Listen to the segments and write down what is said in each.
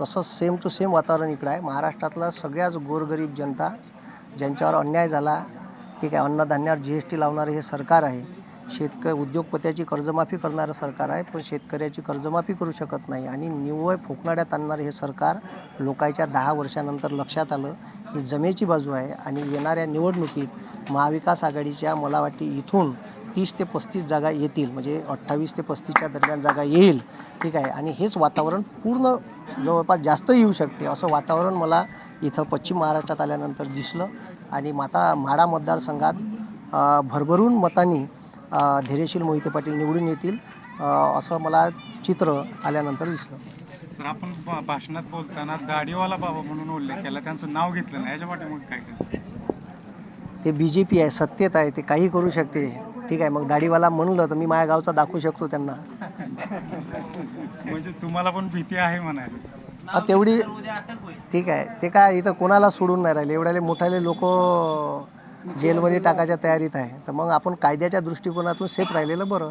तसं same to same वातावरण इकडं आहे. महाराष्ट्रातला सगळ्याच गोरगरीब जनता ज्यांच्यावर अन्याय झाला ठीक आहे अन्नधान्यावर जी एस टी लावणारं हे सरकार आहे. शेतक उद्योगपत्याची कर्जमाफी करणारं सरकार आहे पण शेतकऱ्याची कर्जमाफी करू शकत नाही. आणि निव्वळ फोकणाड्यात आणणारं हे सरकार लोकांच्या दहा वर्षानंतर लक्षात आलं ही जमेची बाजू आहे. आणि येणाऱ्या निवडणुकीत महाविकास आघाडीच्या मला वाटते इथून तीस ते पस्तीस जागा येतील म्हणजे अठ्ठावीस ते पस्तीसच्या दरम्यान जागा येईल ठीक आहे? आणि हेच वातावरण पूर्ण जवळपास जास्त येऊ शकते असं वातावरण मला इथं पश्चिम महाराष्ट्रात आल्यानंतर दिसलं. आणि माता माडा मतदारसंघात भरभरून मतांनी धैर्यशील मोहिते पाटील निवडून येतील असं मला चित्र आल्यानंतर दिसलं. सर आपण भाषणात बोलताना दाढीवाला बाबा म्हणून उल्लेख केला त्यांचं नाव घेतलं नाही याच्या काय काय ते बी जे पी आहे सत्तेत आहे ते काही करू शकते. ठीक आहे मग दाढीवाला म्हणलं तर मी माझ्या गावचा दाखवू शकतो त्यांना. म्हणजे तुम्हाला पण भीती आहे म्हणायचं. तेवढी ठीक आहे ते काय इथं कोणाला सोडून नाही राहिले. एवढ्याले मोठाले लोक जेलमध्ये टाकायच्या तयारीत आहे. तर मग आपण कायद्याच्या दृष्टिकोनातून सेफ राहिलेलं बरं.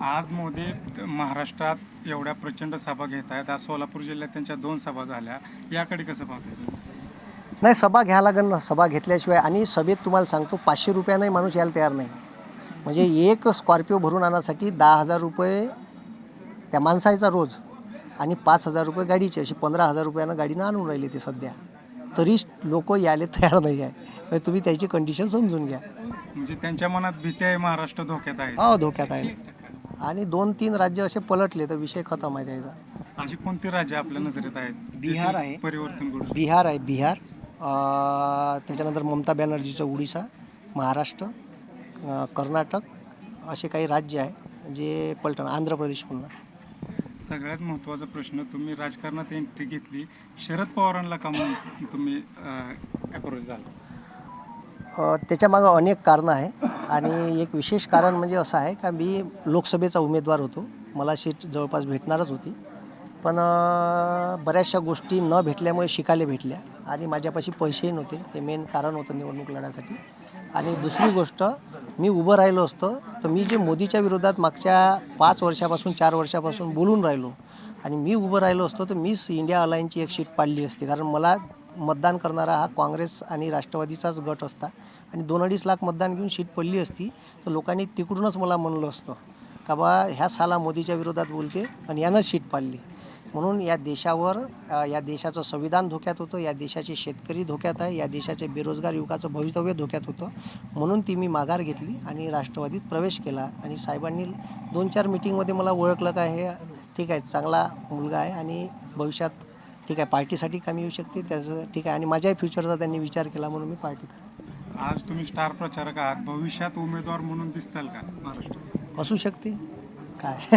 आज मोदी महाराष्ट्रात एवढ्या प्रचंड सभा घेत आहेत. आज सोलापूर जिल्ह्यात त्यांच्या दोन सभा झाल्या. याकडे कसं पाहतो नाही सभा घ्यायला लागेल ना. सभा घेतल्याशिवाय आणि सभेत तुम्हाला सांगतो पाचशे रुपयानंही माणूस यायला तयार नाही. म्हणजे एक स्कॉर्पिओ भरून आणण्यासाठी दहा हजार रुपये त्या माणसाचा रोज आणि पाच हजार रुपये गाडीचे अशी पंधरा हजार रुपयानं गाडीनं आणून राहिली ते सध्या. तरी लोक यायला तयार नाही आहे. म्हणजे तुम्ही त्याची कंडिशन समजून घ्या. म्हणजे त्यांच्या मनात भीती आहे महाराष्ट्र धोक्यात आहे. हो धोक्यात आहे. आणि दोन तीन राज्य असे पलटले तर विषय खतम आहे त्याचा. अशी कोणती राज्य आपल्या नजरेत आहेत? बिहार आहे. परिवर्तन? बिहार आहे बिहार. त्याच्यानंतर ममता बॅनर्जीचं उडीसा महाराष्ट्र. कर्नाटक असे काही राज्य आहे जे पलटण आंध्र प्रदेश पुन्हा. सगळ्यात महत्त्वाचा प्रश्न तुम्ही राजकारणात एंट्री घेतली शरद पवारांना का म्हणून तुम्ही अप्रोच झाला? त्याच्यामागं अनेक कारणं आहे आणि एक विशेष कारण म्हणजे असं आहे का मी लोकसभेचा उमेदवार होतो. मला सीट जवळपास भेटणारच होती. पण बऱ्याचशा गोष्टी न भेटल्यामुळे शिकायला भेटल्या. आणि माझ्यापाशी पैसेही नव्हते. हे मेन कारण होतं निवडणूक लढण्यासाठी आणि दुसरी गोष्ट मी उभं राहिलो असतं. तर मी जे मोदीच्या विरोधात मागच्या पाच वर्षापासून चार वर्षापासून बोलून राहिलो. आणि मी उभं राहिलो असतो तर मीच इंडिया अलायन्सची एक शीट पाडली असती. कारण मला मतदान करणारा हा काँग्रेस आणि राष्ट्रवादीचाच गट असता. आणि दोन अडीच लाख मतदान घेऊन शीट पडली असती तर लोकांनी तिकडूनच मला म्हणलं असतं का बा ह्या साला मोदीच्या विरोधात बोलते आणि यानं शीट पाडली. म्हणून या देशावर या देशाचं संविधान धोक्यात होतं या देशाचे शेतकरी धोक्यात आहे या देशाचे बेरोजगार युवकाचं भवितव्य धोक्यात होतं. म्हणून ती मी माघार घेतली आणि राष्ट्रवादीत प्रवेश केला. आणि साहेबांनी दोन चार मिटिंगमध्ये मला ओळखलं का हे ठीक आहे चांगला मुलगा आहे आणि भविष्यात ठीक आहे पार्टीसाठी कामी येऊ शकते त्याचं ठीक आहे. आणि माझ्याही फ्युचरचा त्यांनी विचार केला म्हणून मी पार्टीत आज तुम्ही स्टार प्रचारक आहात. भविष्यात उमेदवार म्हणून दिसचाल का महाराष्ट्रात? असू शकते. काय?